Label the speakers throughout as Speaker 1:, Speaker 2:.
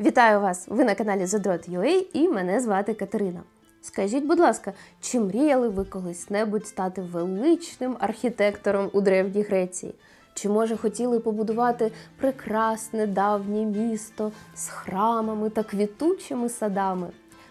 Speaker 1: Вітаю вас! Ви на каналі Задрот.ua і мене звати Катерина. Скажіть, будь ласка, чи мріяли ви колись-небудь стати величним архітектором у Древній Греції? Чи може хотіли побудувати прекрасне давнє місто з храмами та квітучими садами?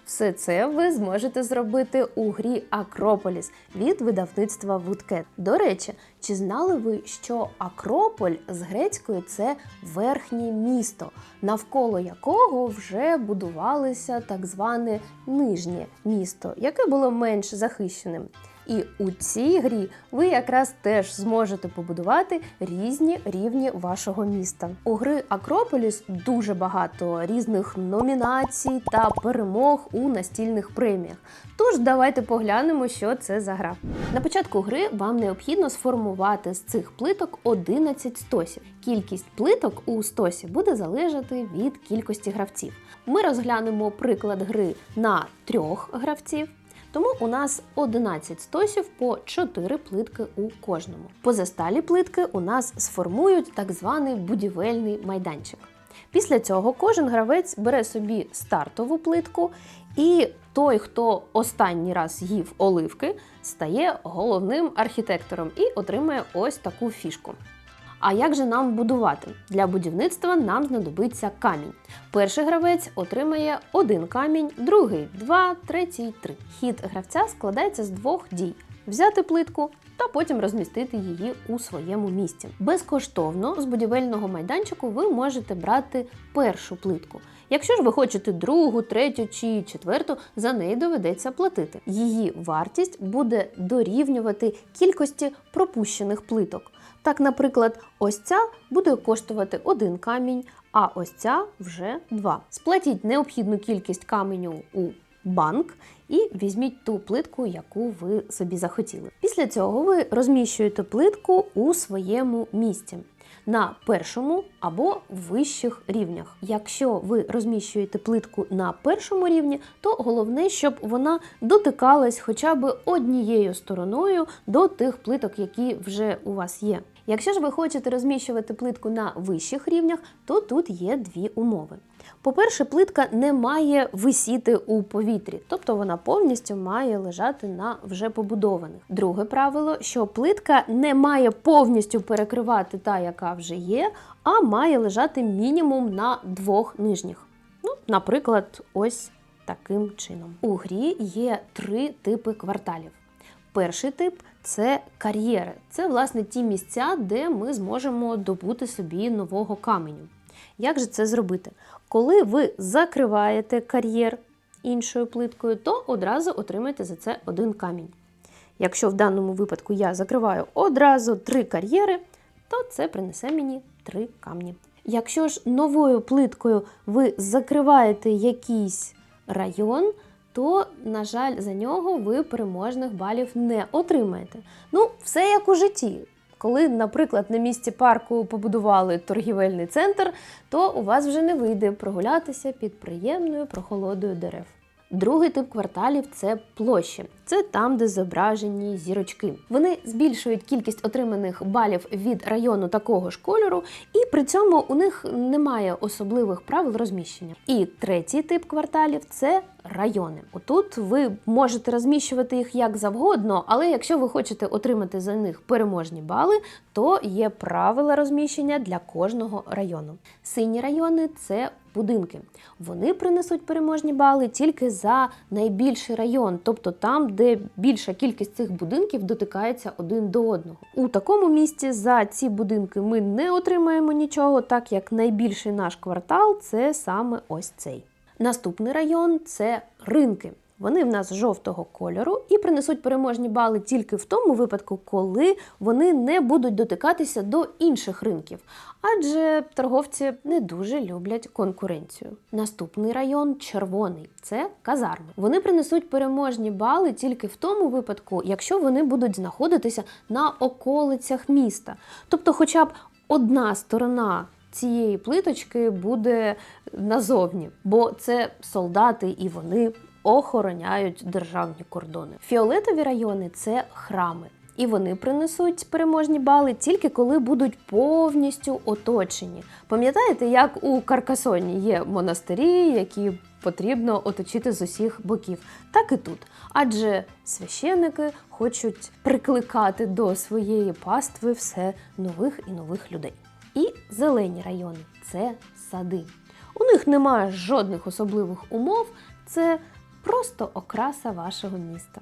Speaker 1: Все це ви зможете зробити у грі Акрополіс від видавництва Woodcat. До речі, чи знали ви, що Акрополь з грецькою це верхнє місто, навколо якого вже будувалося так зване нижнє місто, яке було менш захищеним? І у цій грі ви якраз теж зможете побудувати різні рівні вашого міста. У гри Акрополіс дуже багато різних номінацій та перемог у настільних преміях. Тож давайте поглянемо, що це за гра. На початку гри вам необхідно сформувати з цих плиток 11 стосів. Кількість плиток у стосі буде залежати від кількості гравців. Ми розглянемо приклад гри на трьох гравців. Тому у нас 11 стосів по 4 плитки у кожному. Позасталі плитки у нас сформують так званий будівельний майданчик. Після цього кожен гравець бере собі стартову плитку, і той, хто останній раз їв оливки, стає головним архітектором і отримає ось таку фішку. А як же нам будувати? Для будівництва нам знадобиться камінь. Перший гравець отримає один камінь, другий два, третій три. Хід гравця складається з двох дій: взяти плитку та потім розмістити її у своєму місці. Безкоштовно з будівельного майданчику ви можете брати першу плитку. Якщо ж ви хочете другу, третю чи четверту, за неї доведеться платити. Її вартість буде дорівнювати кількості пропущених плиток. Так, наприклад, ось ця буде коштувати один камінь, а ось ця вже два. Сплатіть необхідну кількість каменю у банк і візьміть ту плитку, яку ви собі захотіли. Після цього ви розміщуєте плитку у своєму місці. На першому або вищих рівнях. Якщо ви розміщуєте плитку на першому рівні, то головне, щоб вона дотикалась хоча б однією стороною до тих плиток, які вже у вас є. Якщо ж ви хочете розміщувати плитку на вищих рівнях, то тут є дві умови. По-перше, плитка не має висіти у повітрі, тобто вона повністю має лежати на вже побудованих. Друге правило, що плитка не має повністю перекривати та, яка вже є, а має лежати мінімум на двох нижніх. Ну, наприклад, ось таким чином. У грі є три типи кварталів. Перший тип це кар'єри. Це власне ті місця, де ми зможемо добути собі нового каменю. Як же це зробити? Коли ви закриваєте кар'єр іншою плиткою, то одразу отримаєте за це один камінь. Якщо в даному випадку я закриваю одразу три кар'єри, то це принесе мені три камні. Якщо ж новою плиткою ви закриваєте якийсь район, то, на жаль, за нього ви переможних балів не отримаєте. Ну, все як у житті. Коли, наприклад, на місці парку побудували торгівельний центр, то у вас вже не вийде прогулятися під приємною прохолодою дерев. Другий тип кварталів це площі. Це там, де зображені зірочки. Вони збільшують кількість отриманих балів від району такого ж кольору, і при цьому у них немає особливих правил розміщення. І третій тип кварталів це райони. Отут ви можете розміщувати їх як завгодно, але якщо ви хочете отримати за них переможні бали, то є правила розміщення для кожного району. Сині райони це будинки. Вони принесуть переможні бали тільки за найбільший район, тобто там, де більша кількість цих будинків дотикається один до одного. У такому місці за ці будинки ми не отримаємо нічого, так як найбільший наш квартал це саме ось цей. Наступний район це ринки. Вони в нас жовтого кольору і принесуть переможні бали тільки в тому випадку, коли вони не будуть дотикатися до інших ринків, адже торговці не дуже люблять конкуренцію. Наступний район червоний це казарми. Вони принесуть переможні бали тільки в тому випадку, якщо вони будуть знаходитися на околицях міста. Тобто, хоча б одна сторона цієї плиточки буде назовні, бо це солдати і вони охороняють державні кордони. Фіолетові райони це храми. І вони принесуть переможні бали тільки коли будуть повністю оточені. Пам'ятаєте, як у Каркасоні є монастирі, які потрібно оточити з усіх боків, так і тут. Адже священники хочуть прикликати до своєї пастви все нових і нових людей. І зелені райони це сади. У них немає жодних особливих умов, це просто окраса вашого міста.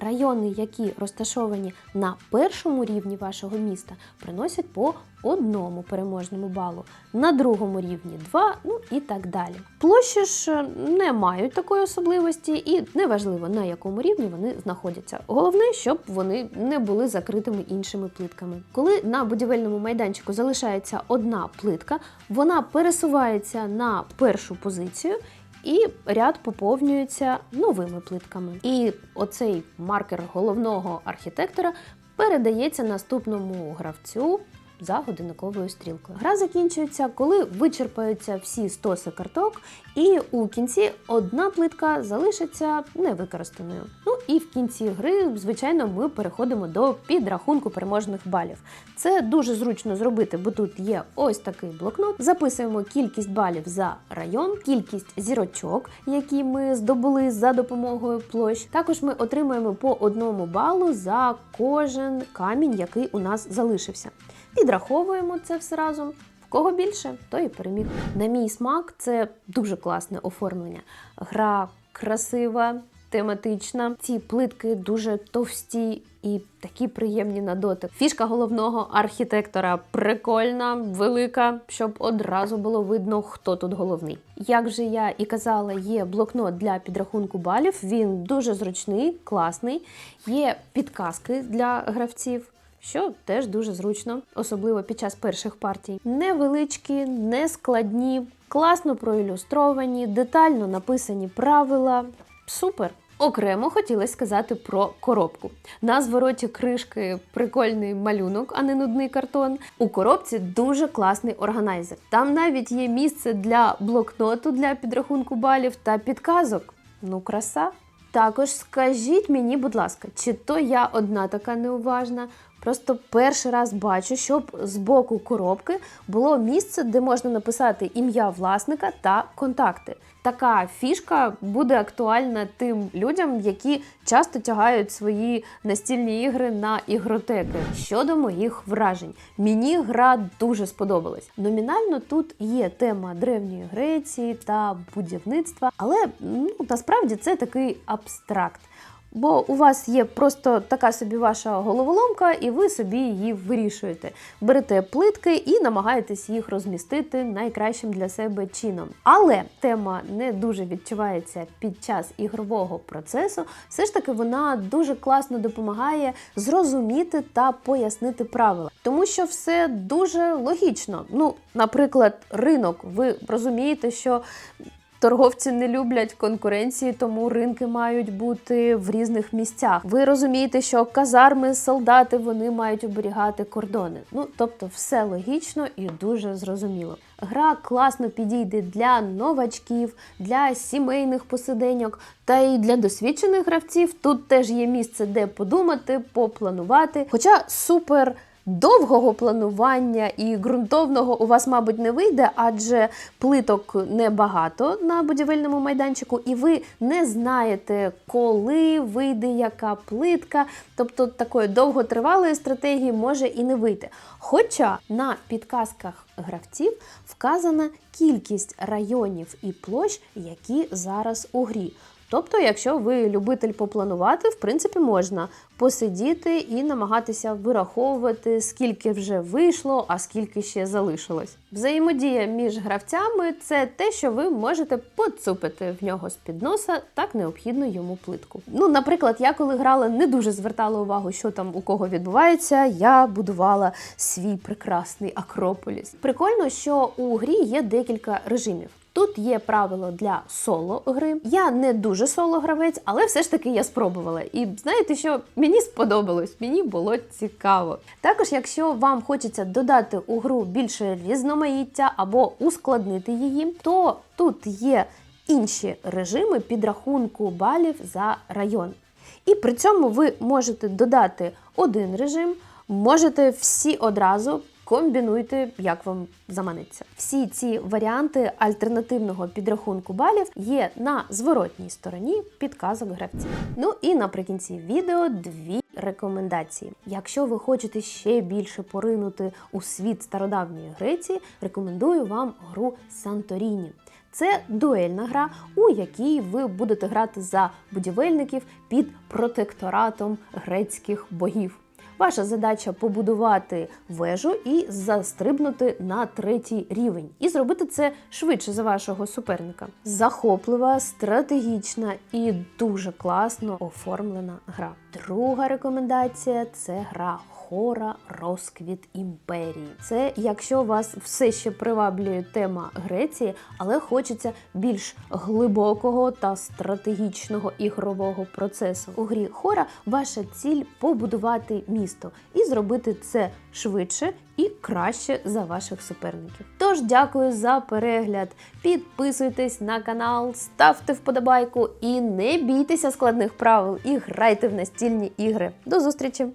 Speaker 1: Райони, які розташовані на першому рівні вашого міста, приносять по одному переможному балу, на другому рівні два, ну і так далі. Площі ж не мають такої особливості, і неважливо на якому рівні вони знаходяться. Головне, щоб вони не були закритими іншими плитками. Коли на будівельному майданчику залишається одна плитка, вона пересувається на першу позицію. І ряд поповнюється новими плитками. І оцей маркер головного архітектора передається наступному гравцю за годинниковою стрілкою. Гра закінчується, коли вичерпаються всі стоси карток, і у кінці одна плитка залишиться невикористаною. Ну і в кінці гри, звичайно, ми переходимо до підрахунку переможних балів. Це дуже зручно зробити, бо тут є ось такий блокнот. Записуємо кількість балів за район, кількість зірочок, які ми здобули за допомогою площ. Також ми отримуємо по одному балу за кожен камінь, який у нас залишився. Підраховуємо це все разом. В кого більше, той і переміг. На мій смак, це дуже класне оформлення. Гра красива, тематична. Ці плитки дуже товсті і такі приємні на дотик. Фішка головного архітектора прикольна, велика, щоб одразу було видно, хто тут головний. Як вже я і казала, є блокнот для підрахунку балів. Він дуже зручний, класний. Є підказки для гравців що теж дуже зручно, особливо під час перших партій. Невеличкі, не складні, класно проілюстровані, детально написані правила. Супер! Окремо хотілося сказати про коробку. На звороті кришки прикольний малюнок, а не нудний картон. У коробці дуже класний органайзер. Там навіть є місце для блокноту для підрахунку балів та підказок. Ну, краса. Також скажіть мені, будь ласка, чи то я одна така неуважна, Просто перший раз бачу, щоб з боку коробки було місце, де можна написати ім'я власника та контакти. Така фішка буде актуальна тим людям, які часто тягають свої настільні ігри на ігротеки. Щодо моїх вражень, мені гра дуже сподобалась. Номінально тут є тема древньої Греції та будівництва, але ну насправді це такий абстракт. Бо у вас є просто така собі ваша головоломка, і ви собі її вирішуєте. Берете плитки і намагаєтесь їх розмістити найкращим для себе чином. Але тема не дуже відчувається під час ігрового процесу. Все ж таки вона дуже класно допомагає зрозуміти та пояснити правила, тому що все дуже логічно. Ну, наприклад, ринок, ви розумієте, що Торговці не люблять конкуренції, тому ринки мають бути в різних місцях. Ви розумієте, що казарми, солдати вони мають оберігати кордони. Ну тобто, все логічно і дуже зрозуміло. Гра класно підійде для новачків, для сімейних посиденьок та й для досвідчених гравців. Тут теж є місце, де подумати, попланувати. Хоча супер. Довгого планування і ґрунтовного у вас, мабуть, не вийде, адже плиток небагато на будівельному майданчику, і ви не знаєте, коли вийде яка плитка. Тобто такої довготривалої стратегії може і не вийти. Хоча на підказках гравців вказана кількість районів і площ, які зараз у грі. Тобто, якщо ви любитель попланувати, в принципі, можна посидіти і намагатися вираховувати, скільки вже вийшло, а скільки ще залишилось. Взаємодія між гравцями це те, що ви можете поцупити в нього з під носа так необхідну йому плитку. Ну, наприклад, я коли грала, не дуже звертала увагу, що там у кого відбувається. Я будувала свій прекрасний Акрополіс. Прикольно, що у грі є декілька режимів. Тут є правило для соло гри. Я не дуже соло гравець, але все ж таки я спробувала. І знаєте, що мені сподобалось, мені було цікаво. Також, якщо вам хочеться додати у гру більше різноманіття або ускладнити її, то тут є інші режими підрахунку балів за район. І при цьому ви можете додати один режим, можете всі одразу. Комбінуйте, як вам заманеться. Всі ці варіанти альтернативного підрахунку балів є на зворотній стороні підказок гравців. Ну і наприкінці відео дві рекомендації. Якщо ви хочете ще більше поринути у світ стародавньої Греції, рекомендую вам гру Санторіні. Це дуельна гра, у якій ви будете грати за будівельників під протекторатом грецьких богів. Ваша задача побудувати вежу і застрибнути на третій рівень, і зробити це швидше за вашого суперника. Захоплива, стратегічна і дуже класно оформлена гра. Друга рекомендація це гра. Хора Розквіт імперії. Це якщо вас все ще приваблює тема Греції, але хочеться більш глибокого та стратегічного ігрового процесу. У грі Хора ваша ціль побудувати місто і зробити це швидше і краще за ваших суперників. Тож дякую за перегляд. Підписуйтесь на канал, ставте вподобайку і не бійтеся складних правил і грайте в настільні ігри. До зустрічі!